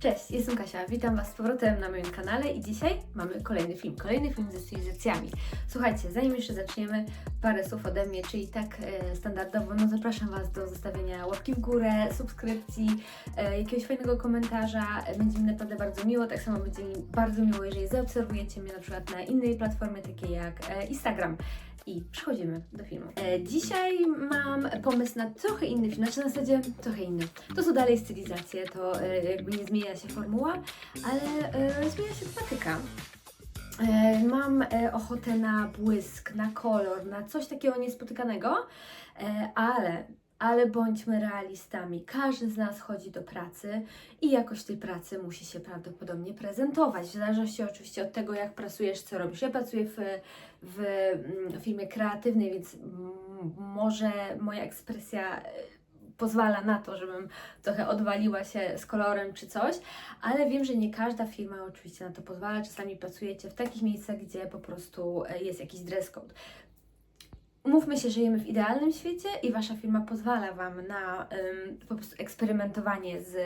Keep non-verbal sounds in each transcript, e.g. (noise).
Cześć, jestem Kasia, witam Was z powrotem na moim kanale i dzisiaj mamy kolejny film, kolejny film ze stylizacjami. Słuchajcie, zanim jeszcze zaczniemy, parę słów ode mnie, czyli tak e, standardowo, no zapraszam Was do zostawienia łapki w górę, subskrypcji, e, jakiegoś fajnego komentarza, będzie mi naprawdę bardzo miło, tak samo będzie mi bardzo miło, jeżeli zaobserwujecie mnie na przykład na innej platformie, takiej jak e, Instagram. I przechodzimy do filmu. E, dzisiaj mam pomysł na trochę inny film, znaczy na zasadzie trochę inny. To są dalej stylizacje, to e, jakby nie zmienia się formuła, ale e, zmienia się tematyka. E, mam e, ochotę na błysk, na kolor, na coś takiego niespotykanego, e, ale, ale bądźmy realistami. Każdy z nas chodzi do pracy i jakość tej pracy musi się prawdopodobnie prezentować. W zależności oczywiście od tego, jak pracujesz, co robisz. Ja pracuję w, w mm, firmie kreatywnej, więc mm, może moja ekspresja e, pozwala na to, żebym trochę odwaliła się z kolorem czy coś, ale wiem, że nie każda firma oczywiście na to pozwala. Czasami pracujecie w takich miejscach, gdzie po prostu e, jest jakiś dress code. Mówmy się, żyjemy w idealnym świecie i Wasza firma pozwala Wam na po prostu eksperymentowanie z,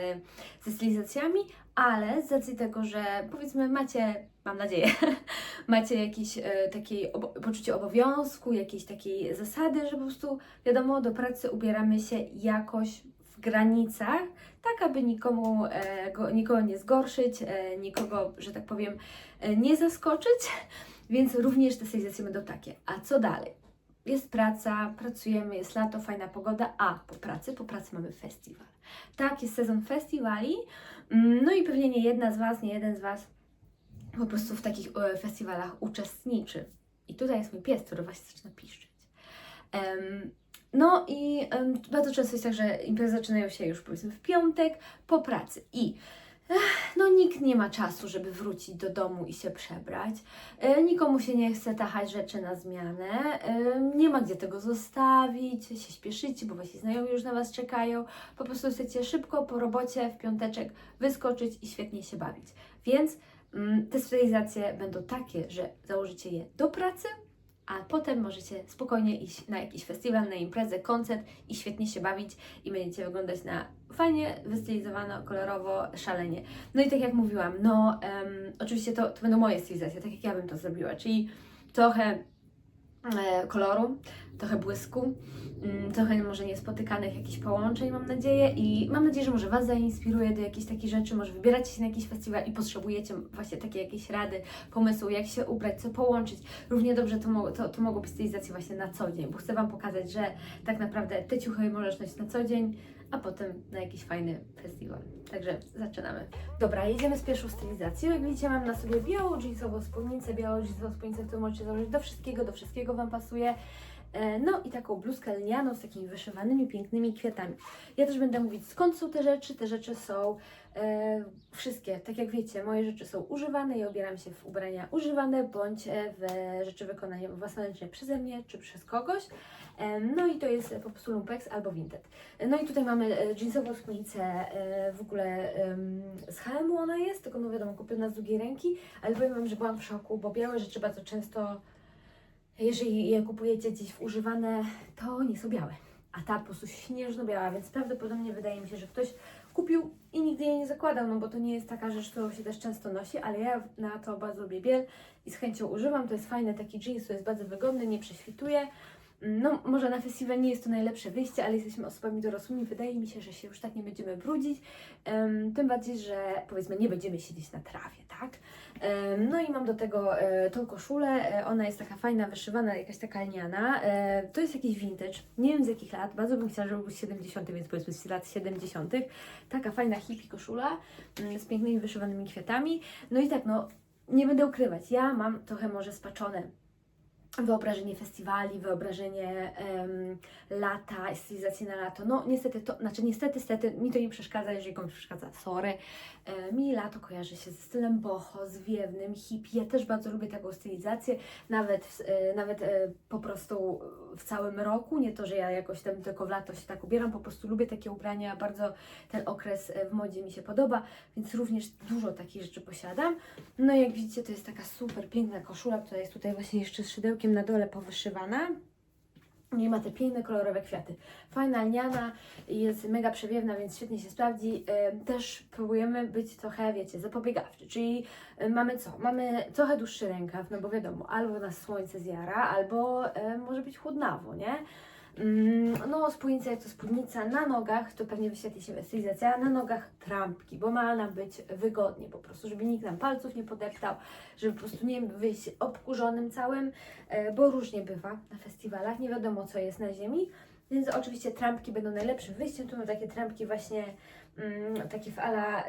ze stylizacjami, ale z racji tego, że powiedzmy macie, mam nadzieję, (laughs) macie jakieś e, takie poczucie obowiązku, jakiejś takiej zasady, że po prostu wiadomo, do pracy ubieramy się jakoś w granicach, tak aby nikomu, e, go, nikogo nie zgorszyć, e, nikogo, że tak powiem, e, nie zaskoczyć, (laughs) więc również te stylizacje będą takie. A co dalej? Jest praca, pracujemy, jest lato, fajna pogoda, a po pracy, po pracy mamy festiwal. Tak, jest sezon festiwali, Mm, no i pewnie nie jedna z Was, nie jeden z Was po prostu w takich e, festiwalach uczestniczy. I tutaj jest mój pies, który właśnie zaczyna piszczeć. Em, no i em, bardzo często jest tak, że imprezy zaczynają się już powiedzmy w piątek po pracy i no nikt nie ma czasu, żeby wrócić do domu i się przebrać. E, nikomu się nie chce tachać rzeczy na zmianę. E, nie ma gdzie tego zostawić, się śpieszycie, bo wasi znajomi już na Was czekają. Po prostu chcecie szybko po robocie w piąteczek wyskoczyć i świetnie się bawić. Więc mm, te stylizacje będą takie, że założycie je do pracy, a potem możecie spokojnie iść na jakiś festiwal, na imprezę, koncert i świetnie się bawić i będziecie wyglądać na fajnie wystylizowane, kolorowo, szalenie. No i tak jak mówiłam, no em, oczywiście to, to będą moje stylizacje, tak jak ja bym to zrobiła, czyli trochę koloru, trochę błysku, mm, trochę może niespotykanych jakichś połączeń, mam nadzieję. I mam nadzieję, że może Was zainspiruje do jakichś takich rzeczy, może wybieracie się na jakiś festiwal i potrzebujecie właśnie takie jakieś rady, pomysłu, jak się ubrać, co połączyć. Równie dobrze to, to, to mogą być stylizacje właśnie na co dzień, bo chcę Wam pokazać, że tak naprawdę te ciuchy możesz nosić na co dzień, a potem na jakiś fajny festiwal. Także zaczynamy. Dobra, jedziemy z pierwszą stylizacją. Jak widzicie, mam na sobie białą jeansową spódnicę, białą jeansową spódnicę, którą możecie założyć do wszystkiego, do wszystkiego Wam pasuje. E, No i taką bluzkę lnianą z takimi wyszywanymi, pięknymi kwiatami. Ja też będę mówić skąd są te rzeczy. Te rzeczy są e, wszystkie, tak jak wiecie, moje rzeczy są używane. Ja ubieram się w ubrania używane bądź e, w rzeczy wykonane własnoręcznie przeze mnie czy przez kogoś. E, No i to jest po prostu lumpex albo vinted. No i tutaj mamy e, jeansową spódnicę, e, w ogóle em, z H&M ona jest, tylko no wiadomo, kupiona z drugiej ręki, ale powiem Wam, że byłam w szoku, bo białe rzeczy bardzo często, jeżeli je kupujecie gdzieś w używane, to nie są białe. A ta po prostu śnieżno-biała, więc prawdopodobnie wydaje mi się, że ktoś kupił i nigdy jej nie zakładał, no bo to nie jest taka rzecz, którą się też często nosi, ale ja na to bardzo lubię biel i z chęcią używam. To jest fajny taki jeans, to jest bardzo wygodny, nie prześwituje. No, może na festiwal nie jest to najlepsze wyjście, ale jesteśmy osobami dorosłymi. Wydaje mi się, że się już tak nie będziemy brudzić. Tym bardziej, że powiedzmy nie będziemy siedzieć na trawie, tak? No i mam do tego e, tą koszulę. E, ona jest taka fajna, wyszywana, jakaś taka lniana. E, to jest jakiś vintage. Nie wiem z jakich lat. Bardzo bym chciała, żeby był z 70., więc powiedzmy z lat 70. Taka fajna hippie koszula mm, z pięknymi wyszywanymi kwiatami. No i tak, no nie będę ukrywać. Ja mam trochę może spaczone wyobrażenie festiwali, wyobrażenie em, lata, stylizacji na lato. No niestety to, znaczy niestety, niestety mi to nie przeszkadza, jeżeli komuś przeszkadza, sorry. E, mi lato kojarzy się ze stylem boho, zwiewnym, hippie. Ja też bardzo lubię taką stylizację, nawet, e, nawet e, po prostu w całym roku. Nie to, że ja jakoś tam tylko w lato się tak ubieram, po prostu lubię takie ubrania, bardzo ten okres w modzie mi się podoba, więc również dużo takich rzeczy posiadam. No i jak widzicie, to jest taka super piękna koszula, która jest tutaj właśnie jeszcze z szydełkiem na dole powyszywana. Nie ma te piękne, kolorowe kwiaty. Fajna lniana, jest mega przewiewna, więc świetnie się sprawdzi. Też próbujemy być trochę, wiecie, zapobiegawczy, czyli y, mamy co? Mamy trochę dłuższy rękaw, no bo wiadomo, albo nas słońce zjara, albo y, może być chłodnawo, nie? Mm, No, spódnica jak to spódnica, na nogach, to pewnie wyświetli się stylizacja, na nogach trampki, bo ma nam być wygodnie po prostu, żeby nikt nam palców nie podeptał, żeby po prostu nie wyjść obkurzonym całym, e, bo różnie bywa na festiwalach, nie wiadomo co jest na ziemi, więc oczywiście trampki będą najlepszym wyjściem, tu mam takie trampki właśnie, mm, takie w ala,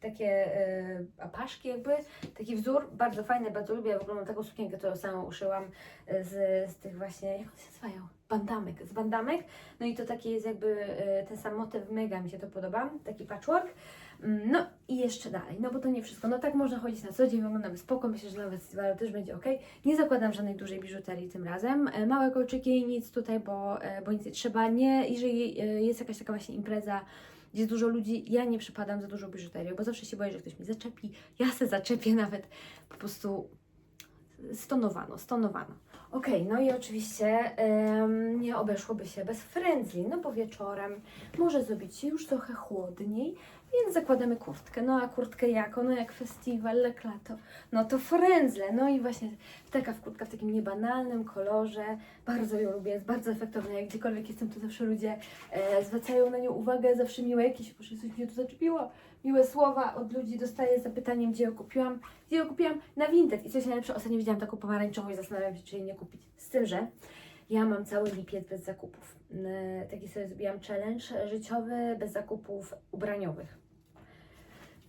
takie e, apaszki jakby, taki wzór, bardzo fajny, bardzo lubię, w ogóle mam taką sukienkę, którą samą uszyłam z, z tych właśnie, jak one się nazywają? Bandamek, z bandamek, no i to taki jest jakby e, ten sam motyw, mega mi się to podoba, taki patchwork. Mm, No i jeszcze dalej, no bo to nie wszystko. No tak można chodzić na co dzień, wyglądamy spoko, myślę, że na festiwalu też będzie ok. Nie zakładam żadnej dużej biżuterii tym razem. E, Małe kolczyki, nic tutaj, bo, bo nic nie trzeba. Nie, jeżeli jest jakaś taka właśnie impreza, gdzie jest dużo ludzi, ja nie przypadam za dużo biżuterią, bo zawsze się boję, że ktoś mi zaczepi. Ja se zaczepię nawet po prostu stonowano, stonowano. Okej, no i oczywiście em, nie obeszłoby się bez frędzli, no bo wieczorem może zrobić się już trochę chłodniej, więc zakładamy kurtkę. No a kurtkę jako? No jak festiwal, jak lato. No to frędzle. No i właśnie taka kurtka w takim niebanalnym kolorze. Bardzo ją lubię, jest bardzo efektowna. Jak gdziekolwiek jestem, to zawsze ludzie e, zwracają na nią uwagę, zawsze miłe jakieś, proszę, coś mnie tu zaczepiło. Miłe słowa od ludzi dostaję z zapytaniem, gdzie ją kupiłam. Gdzie ją kupiłam? Na Vinted. I coś najlepsze, ostatnio widziałam taką pomarańczową i zastanawiam się, czy jej nie kupić. Z tym, że ja mam cały lipiec bez zakupów. N- Taki sobie zrobiłam challenge życiowy bez zakupów ubraniowych.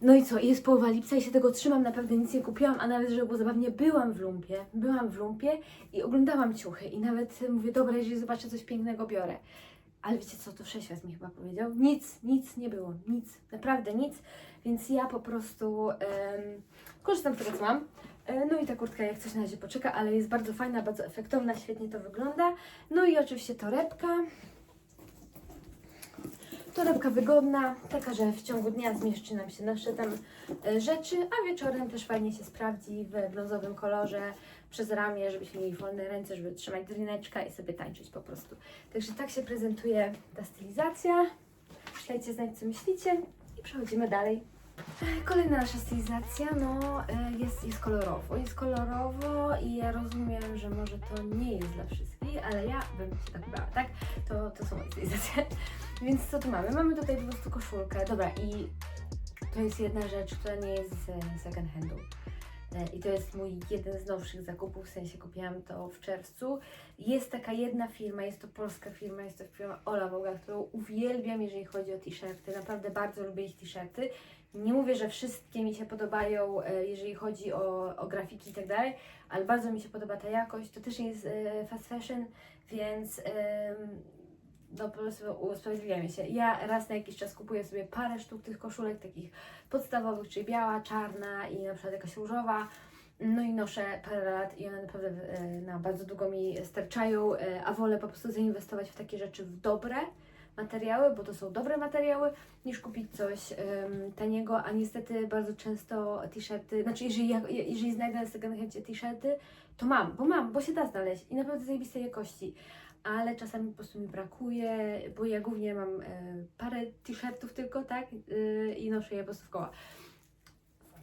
No i co, jest połowa lipca i się tego trzymam, naprawdę nic nie kupiłam, a nawet, żeby było zabawnie, byłam w lumpie, byłam w lumpie i oglądałam ciuchy i nawet mówię, dobra, jeżeli zobaczę coś pięknego, biorę. Ale wiecie co, to wszechświat mi chyba powiedział? Nic, nic nie było, nic, naprawdę nic, więc ja po prostu em, korzystam z tego, co mam. E, No i ta kurtka jak coś na razie poczeka, ale jest bardzo fajna, bardzo efektowna, świetnie to wygląda. No i oczywiście torebka. Torebka wygodna, taka, że w ciągu dnia zmieszczy nam się nasze tam e, rzeczy, a wieczorem też fajnie się sprawdzi w brązowym kolorze przez ramię, żebyśmy mieli wolne ręce, żeby trzymać drineczka i sobie tańczyć po prostu. Także tak się prezentuje ta stylizacja. Dajcie znać, co myślicie i przechodzimy dalej. Kolejna nasza stylizacja, no e, jest, jest kolorowo, jest kolorowo i ja rozumiem, że może to nie jest dla wszystkich, ale ja bym się tak ubrała, tak? To, to są moje stylizacje. (laughs) Więc co tu mamy? Mamy tutaj po prostu koszulkę, dobra i to jest jedna rzecz, która nie jest z second handu. E, I to jest mój jeden z nowszych zakupów, w sensie kupiłam to w czerwcu. Jest taka jedna firma, jest to polska firma, jest to firma Ola Woga, którą uwielbiam, jeżeli chodzi o t-shirty. Naprawdę bardzo lubię ich t-shirty. Nie mówię, że wszystkie mi się podobają, e, jeżeli chodzi o, o grafiki i tak dalej, ale bardzo mi się podoba ta jakość. To też jest e, fast fashion, więc no po prostu usprawiedliwiamy się. Ja raz na jakiś czas kupuję sobie parę sztuk tych koszulek, takich podstawowych, czyli biała, czarna i na przykład jakaś różowa. No i noszę parę lat i one naprawdę e, na bardzo długo mi starczają, a wolę po prostu zainwestować w takie rzeczy w dobre materiały, bo to są dobre materiały, niż kupić coś em, taniego, a niestety bardzo często t-shirty, znaczy jeżeli, ja, jeżeli znajdę na second handzie t-shirty, to mam, bo mam, bo się da znaleźć i naprawdę zajebistej jakości ale czasami po prostu mi brakuje, bo ja głównie mam e, parę t-shirtów tylko, tak, e, i noszę je po prostu w koła.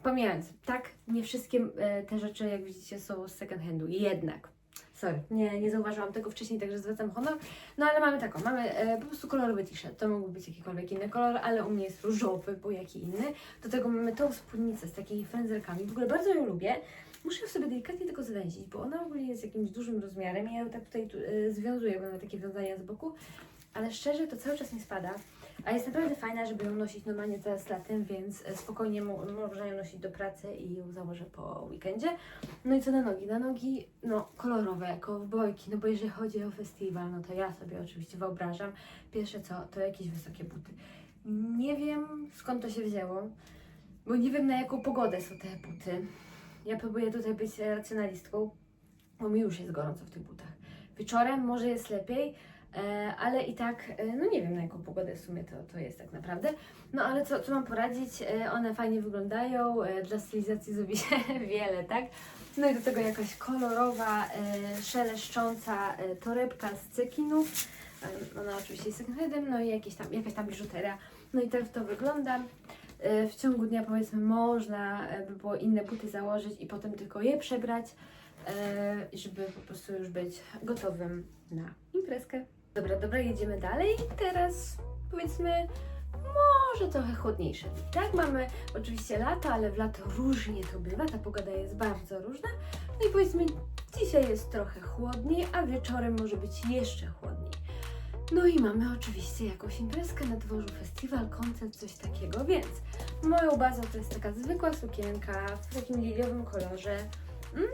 Pomijając, tak, nie wszystkie e, te rzeczy, jak widzicie, są z second handu, jednak. Sorry, nie, nie zauważyłam tego wcześniej, także zwracam honor. No ale mamy taką, mamy e, po prostu kolorowy t-shirt, to mógł być jakikolwiek inny kolor, ale u mnie jest różowy, bo jaki inny. Do tego mamy tą spódnicę z takimi frędzelkami, w ogóle bardzo ją lubię. Muszę ją sobie delikatnie tylko zwęzić, bo ona ogólnie jest jakimś dużym rozmiarem ja ją tak tutaj tu, e, związuję, bo mamy takie wiązania z boku, ale szczerze to cały czas nie spada. A jest naprawdę fajna, żeby ją nosić normalnie teraz latem, więc e, spokojnie mo- można ją nosić do pracy i ją założę po weekendzie. No i co na nogi? Na nogi, no kolorowe, kowbojki, no bo jeżeli chodzi o festiwal, no to ja sobie oczywiście wyobrażam. Pierwsze co, to jakieś wysokie buty. Nie wiem skąd to się wzięło, bo nie wiem na jaką pogodę są te buty. Ja próbuję tutaj być racjonalistką, bo mi już jest gorąco w tych butach. Wieczorem może jest lepiej, ale i tak, e, no nie wiem na jaką pogodę w sumie to, to jest tak naprawdę. No ale co, co mam poradzić? E, one fajnie wyglądają, e, dla stylizacji zrobi się (laughs) wiele, tak? No i do tego jakaś kolorowa, e, szeleszcząca e, torebka z cekinów. E, ona oczywiście jest second no i jakieś tam, jakaś tam biżuteria. No i tak to wygląda. E, w ciągu dnia powiedzmy można e, by było inne buty założyć i potem tylko je przebrać, e, żeby po prostu już być gotowym na imprezkę. Dobra, dobra, jedziemy dalej. Teraz powiedzmy może trochę chłodniejsze. Tak, mamy oczywiście lato, ale w lato różnie to bywa, ta pogoda jest bardzo różna. No i powiedzmy, dzisiaj jest trochę chłodniej, a wieczorem może być jeszcze chłodniej. No i mamy oczywiście jakąś imprezkę na dworzu, festiwal, koncert, coś takiego, więc moją bazą to jest taka zwykła sukienka w takim liliowym kolorze. Mm?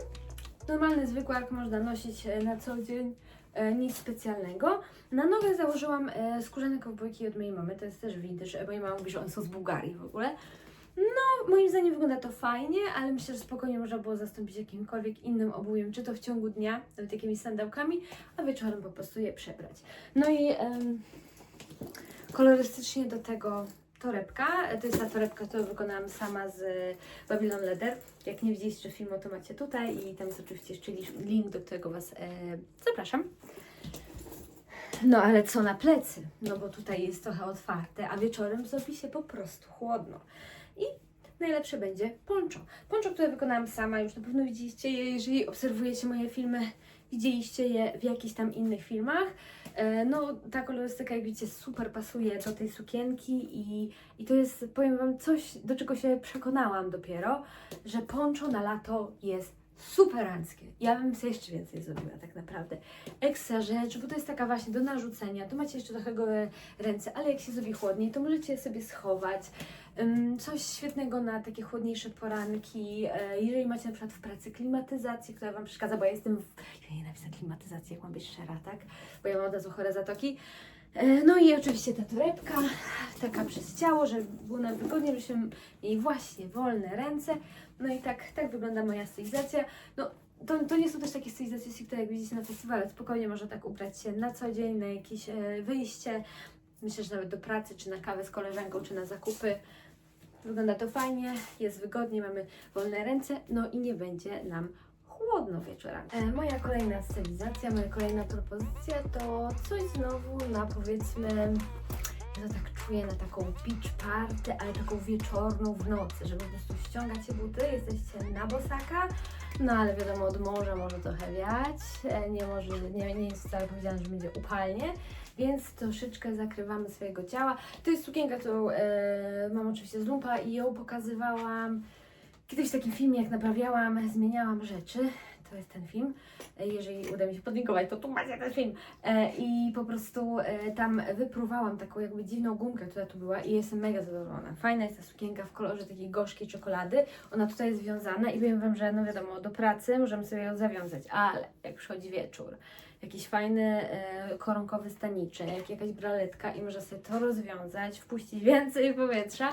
Normalny, zwykły, jak można nosić e, na co dzień, nic specjalnego. Na nogę założyłam e, skórzane kowbojki od mojej mamy, to jest też widać, że moja mama mówi, że one są z Bułgarii w ogóle. No, moim zdaniem wygląda to fajnie, ale myślę, że spokojnie można było zastąpić jakimkolwiek innym obuwiem, czy to w ciągu dnia, nawet jakimiś sandałkami, a wieczorem po prostu je przebrać. No i kolorystycznie do tego torebka. To jest ta torebka, którą wykonałam sama z Babylon Leather. Jak nie widzieliście filmu, to macie tutaj i tam jest oczywiście jeszcze link, do którego Was e, zapraszam. No ale co na plecy? No bo tutaj jest trochę otwarte, a wieczorem zrobi się po prostu chłodno. I najlepsze będzie poncho. Poncho, które wykonałam sama, już na pewno widzieliście je, jeżeli obserwujecie moje filmy, widzieliście je w jakichś tam innych filmach. E, No, ta kolorystyka, jak widzicie, super pasuje do tej sukienki i, i to jest, powiem Wam, coś, do czego się przekonałam dopiero, że poncho na lato jest superanckie. Ja bym sobie jeszcze więcej zrobiła tak naprawdę. Ekstra rzecz, bo to jest taka właśnie do narzucenia, tu macie jeszcze trochę gołe ręce, ale jak się zrobi chłodniej, to możecie sobie schować. Coś świetnego na takie chłodniejsze poranki. E, Jeżeli macie na przykład w pracy klimatyzację, która Wam przeszkadza, bo ja jestem w... Ja nienawidzę klimatyzacji, jak mam być szczera, tak? Bo ja mam od razu chore zatoki. E, No i oczywiście ta torebka, taka przez ciało, żeby było nam wygodnie, żebyśmy mieli właśnie wolne ręce. No i tak, tak wygląda moja stylizacja. No, to, to nie są też takie stylizacje stricte, jak widzicie na festiwalu. Spokojnie można tak ubrać się na co dzień, na jakieś e, wyjście. Myślę, że nawet do pracy, czy na kawę z koleżanką, czy na zakupy. Wygląda to fajnie, jest wygodnie, mamy wolne ręce, no i nie będzie nam chłodno wieczorami. E, moja kolejna stylizacja, moja kolejna propozycja to coś znowu na powiedzmy, ja to tak czuję na taką beach party, ale taką wieczorną w nocy, że po prostu ściągacie buty, jesteście na bosaka, no ale wiadomo od morza może trochę wiać, e, nie może, nie, nie jest wcale powiedziane, że będzie upalnie, więc troszeczkę zakrywamy swojego ciała. To jest sukienka, którą e, mam oczywiście z lumpa i ją pokazywałam kiedyś w takim filmie, jak naprawiałam, zmieniałam rzeczy. To jest ten film. E, Jeżeli uda mi się podlinkować, to tu macie ten film. E, I po prostu e, tam wyprówałam taką jakby dziwną gumkę, która tu była i jestem mega zadowolona. Fajna jest ta sukienka w kolorze takiej gorzkiej czekolady. Ona tutaj jest związana i wiem Wam, że no wiadomo, do pracy możemy sobie ją zawiązać, ale jak przychodzi wieczór, jakiś fajny koronkowy staniczek, jakaś braletka i można sobie to rozwiązać, wpuścić (laughs) więcej powietrza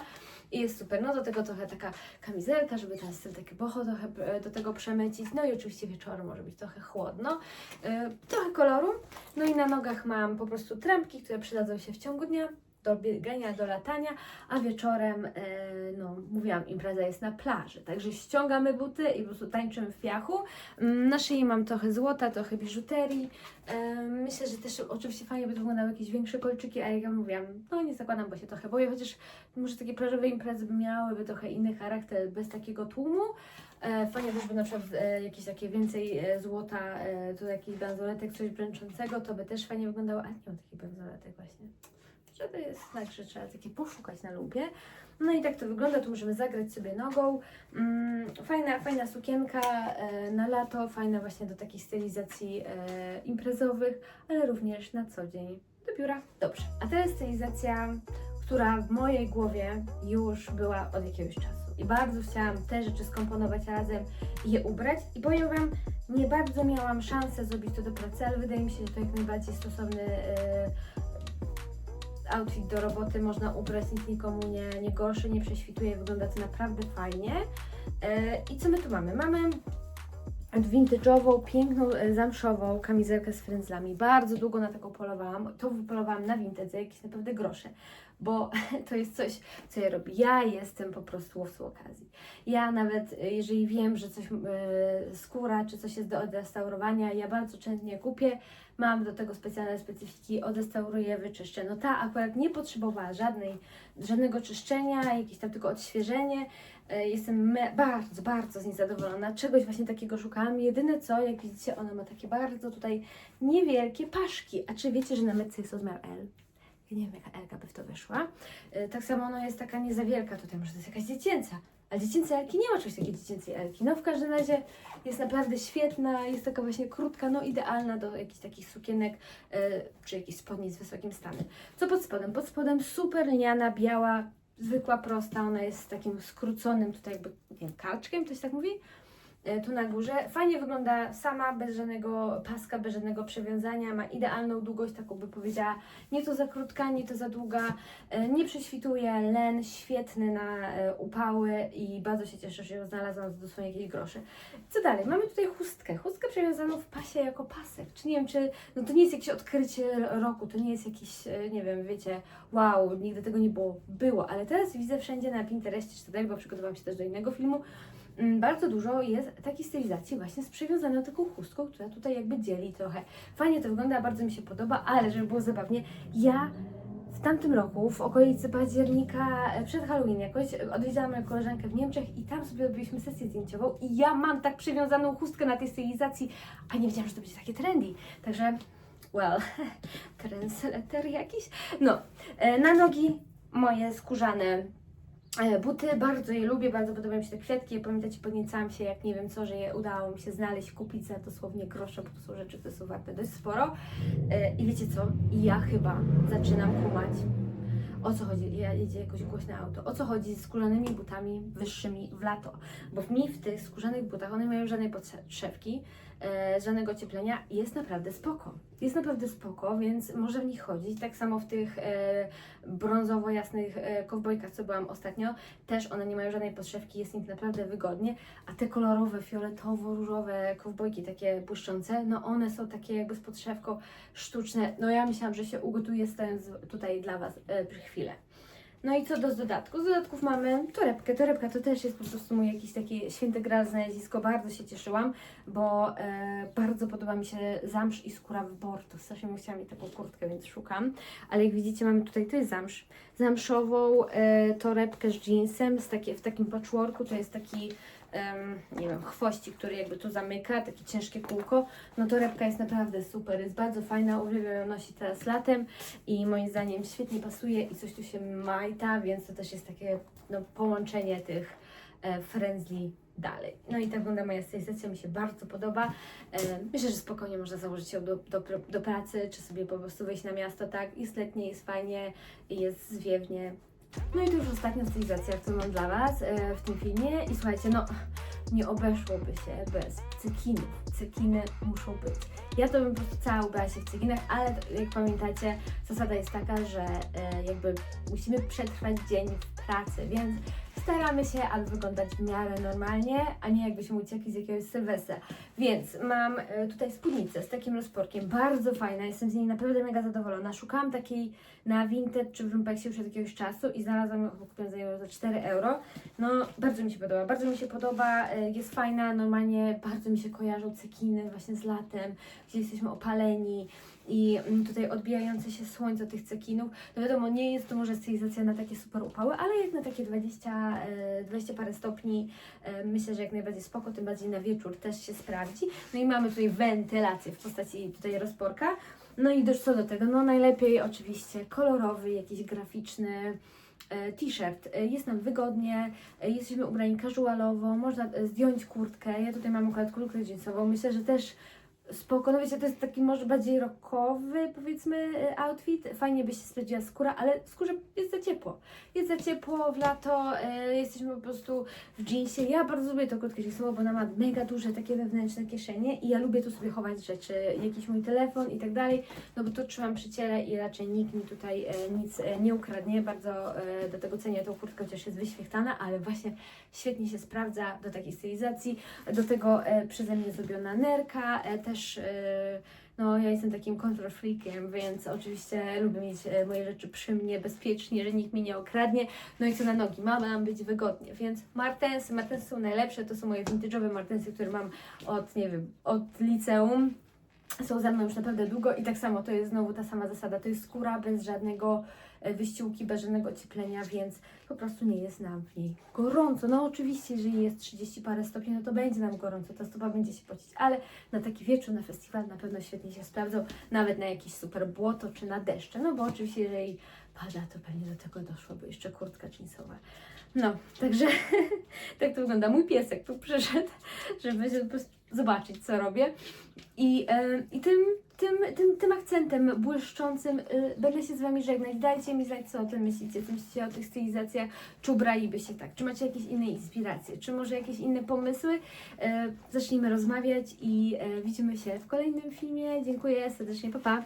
i jest super. No do tego trochę taka kamizelka, żeby ten styl taki boho trochę e, do tego przemycić. No i oczywiście wieczorem może być trochę chłodno. E, trochę koloru. No i na nogach mam po prostu trampki, które przydadzą się w ciągu dnia do biegania, do latania, a wieczorem, e, no mówiłam, impreza jest na plaży, także ściągamy buty i po prostu tańczymy w piachu. Mm, Na szyi mam trochę złota, trochę biżuterii. E, Myślę, że też oczywiście fajnie by to wyglądały jakieś większe kolczyki, a jak ja mówiłam, no nie zakładam, bo się trochę boję, chociaż może takie plażowe imprezy by miałyby trochę inny charakter bez takiego tłumu. E, Fajnie też by na przykład jakieś takie więcej złota, tu jakiś bransoletek, coś bręczącego, to by też fajnie wyglądało, ale nie mam takich bransoletek właśnie. Że to jest tak, że trzeba takie poszukać na lubie. No i tak to wygląda, tu możemy zagrać sobie nogą. Mm, fajna, fajna sukienka e, na lato, fajna właśnie do takich stylizacji e, imprezowych, ale również na co dzień do biura. Dobrze, a teraz stylizacja, która w mojej głowie już była od jakiegoś czasu. I bardzo chciałam te rzeczy skomponować razem i je ubrać. I powiem Wam, nie bardzo miałam szansę zrobić to do pracy, ale wydaje mi się, że to jak najbardziej stosowny e, outfit do roboty można ubrać, nic nikomu nie, nie gorszy, nie prześwituje, wygląda to naprawdę fajnie. E, I co my tu mamy? Mamy vintage'ową, piękną, e, zamszową kamizelkę z frędzlami. Bardzo długo na taką polowałam. To wypolowałam na vintage jakieś naprawdę grosze. Bo (laughs) to jest coś, co ja robię. Ja jestem po prostu łowcą okazji. Ja nawet, y, jeżeli wiem, że coś, y, skóra czy coś jest do odrestaurowania, ja bardzo chętnie kupię, mam do tego specjalne specyfiki, odrestauruję, wyczyszczę. No ta akurat nie potrzebowała żadnej, żadnego czyszczenia, jakieś tam tylko odświeżenie. E, Jestem bardzo, bardzo z niej zadowolona. Czegoś właśnie takiego szukałam. Jedyne co, jak widzicie, ona ma takie bardzo tutaj niewielkie paszki. A czy wiecie, że na metce jest rozmiar L? Ja nie wiem, jaka Elka by w to wyszła. E, Tak samo ona jest taka nie za wielka tutaj, może to jest jakaś dziecięca. A dziecięce Elki nie ma czegoś takiej dziecięcej Elki. No w każdym razie jest naprawdę świetna, jest taka właśnie krótka, no idealna do jakichś takich sukienek e, czy jakichś spodni z wysokim stanem. Co pod spodem? Pod spodem super lniana, biała, zwykła, prosta. Ona jest z takim skróconym tutaj jakby, nie wiem, kalczkiem, to się tak mówi? E, Tu na górze. Fajnie wygląda sama, bez żadnego paska, bez żadnego przewiązania. Ma idealną długość, taką by powiedziała. Nie to za krótka, nie to za długa. E, Nie prześwituje, len świetny na e, upały i bardzo się cieszę, że ją znalazłam za dosłownie jakieś groszy. Co dalej? Mamy tutaj chustkę. Chustkę przewiązaną w pasie jako pasek. Czy nie wiem, czy. No to nie jest jakieś odkrycie roku, to nie jest jakiś, e, nie wiem, wiecie, wow, nigdy tego nie było. Było, ale teraz widzę wszędzie na Pinterestie czy tak, bo przygotowałam się też do innego filmu. Mm, Bardzo dużo jest takiej stylizacji właśnie z przewiązaną taką chustką, która tutaj jakby dzieli trochę. Fajnie to wygląda, bardzo mi się podoba, ale żeby było zabawnie, ja w tamtym roku, w okolicy października, e, przed Halloween jakoś, e, odwiedziłam moją koleżankę w Niemczech i tam sobie robiliśmy sesję zdjęciową i ja mam tak przywiązaną chustkę na tej stylizacji, a nie wiedziałam, że to będzie takie trendy. Także, well, (laughs) trendsetter jakiś. No, e, na nogi moje skórzane buty, bardzo je lubię, bardzo podobają mi się te kwiatki. Pamiętacie, podniecałam się, jak nie wiem co, że je udało mi się znaleźć, kupić za dosłownie grosze, bo to są rzeczy, które są warte dość sporo. E, I wiecie co? Ja chyba zaczynam kumać. O co chodzi? Ja jedzie jakoś głośne auto. O co chodzi z skórzanymi butami wyższymi w lato? Bo mi w tych skórzanych butach, one mają żadnej podszewki, e, żadnego cieplenia jest naprawdę spoko. Jest naprawdę spoko, więc może w nich chodzić. Tak samo w tych e, brązowo-jasnych e, kowbojkach, co byłam ostatnio, też one nie mają żadnej podszewki, jest nich naprawdę wygodnie. A te kolorowe, fioletowo-różowe kowbojki, takie błyszczące, no one są takie jakby z podszewką sztuczne. No ja myślałam, że się ugotuję stając tutaj dla Was e, chwilę. No i co do dodatków? Z dodatków mamy torebkę. Torebka to też jest po prostu mój jakiś taki święty gral znalezisko. Bardzo się cieszyłam, bo e, bardzo podoba mi się zamsz i skóra w borto. Strasznie bym mieć taką kurtkę, więc szukam. Ale jak widzicie, mamy tutaj, to jest zamsz. Zamszową e, torebkę z jeansem z takie, w takim patchworku. To jest taki nie wiem, chwościk, który jakby tu zamyka, takie ciężkie kółko. No torebka jest naprawdę super, jest bardzo fajna, uwielbiam ją nosić teraz latem i moim zdaniem świetnie pasuje i coś tu się majta, więc to też jest takie no, połączenie tych e, dalej. No i tak wygląda moja stylizacja, mi się bardzo podoba. E, myślę, że spokojnie można założyć ją do, do, do pracy, czy sobie po prostu wyjść na miasto, tak? Jest letnie, jest fajnie, jest zwiewnie. No i to już ostatnia stylizacja, którą mam dla Was e, w tym filmie. I słuchajcie, no nie obeszłoby się bez cekinów. Cekiny muszą być. Ja to bym po prostu cała ubrała się w cekinach, ale jak pamiętacie, zasada jest taka, że e, jakby musimy przetrwać dzień w pracy, więc staramy się, aby wyglądać w miarę normalnie, a nie jakbyśmy uciekli z jakiegoś sylwestra. Więc mam e, tutaj spódnicę z takim rozporkiem, bardzo fajna, jestem z niej naprawdę mega zadowolona. Szukałam takiej na Vinted czy w Lumpeksie już od jakiegoś czasu i znalazłam ją, kupiłam za nią za 4 euro. No, bardzo mi się podoba, bardzo mi się podoba, e, jest fajna, normalnie bardzo mi się kojarzą cekiny właśnie z latem, gdzie jesteśmy opaleni i mm, tutaj odbijające się słońce tych cekinów. No wiadomo, nie jest to może stylizacja na takie super upały, ale jak na takie 20, e, 20 parę stopni, e, myślę, że jak najbardziej spoko, tym bardziej na wieczór też się sprawdzi. No i mamy tutaj wentylację w postaci tutaj rozporka. No i co do tego, no najlepiej oczywiście kolorowy, jakiś graficzny e, t-shirt. E, Jest nam wygodnie, e, jesteśmy ubrani casualowo, można e, zdjąć kurtkę. Ja tutaj mam akurat kurtkę jeansową. Myślę, że też spoko. No wiecie, to jest taki może bardziej rockowy, powiedzmy, e, outfit. Fajnie by się sprawdziła skóra, ale skórze jest za ciepło. Jest za ciepło w lato, e, jesteśmy po prostu w jeansie. Ja bardzo lubię tą kurtkę jeansową, bo ona ma mega duże takie wewnętrzne kieszenie i ja lubię tu sobie chować rzeczy, jakiś mój telefon i tak dalej, no bo to trzymam przy ciele i raczej nikt mi tutaj e, nic e, nie ukradnie. Bardzo e, do tego cenię tą kurtkę, chociaż jest wyświechtana, ale właśnie świetnie się sprawdza do takiej stylizacji. Do tego e, przeze mnie zrobiona nerka, e, też e, No, ja jestem takim control freakiem, więc oczywiście lubię mieć e, moje rzeczy przy mnie bezpiecznie, że nikt mi nie okradnie. No i co na nogi, ma mam być wygodnie, więc martensy, martensy są najlepsze, to są moje vintage'owe martensy, które mam od, nie wiem, od liceum. Są ze mną już naprawdę długo i tak samo to jest znowu ta sama zasada, to jest skóra bez żadnego wyściółki, bez żadnego ocieplenia, więc po prostu nie jest nam w niej gorąco. No oczywiście, jeżeli jest 30 parę stopni, no to będzie nam gorąco, ta stopa będzie się pocić, ale na taki wieczór, na festiwal na pewno świetnie się sprawdzą, nawet na jakieś super błoto czy na deszcze, no bo oczywiście jeżeli pada, to pewnie do tego doszłoby jeszcze kurtka jeansowa. No, także (laughs) tak to wygląda. Mój piesek tu przyszedł, żeby się po prostu zobaczyć, co robię. I, e, i tym, tym, tym, tym akcentem błyszczącym e, będę się z Wami żegnać. Dajcie mi znać, co o tym myślicie. Co myślicie o tych stylizacjach? Czy ubralibyście tak? Czy macie jakieś inne inspiracje? Czy może jakieś inne pomysły? E, zacznijmy rozmawiać i e, widzimy się w kolejnym filmie. Dziękuję serdecznie. Pa, pa!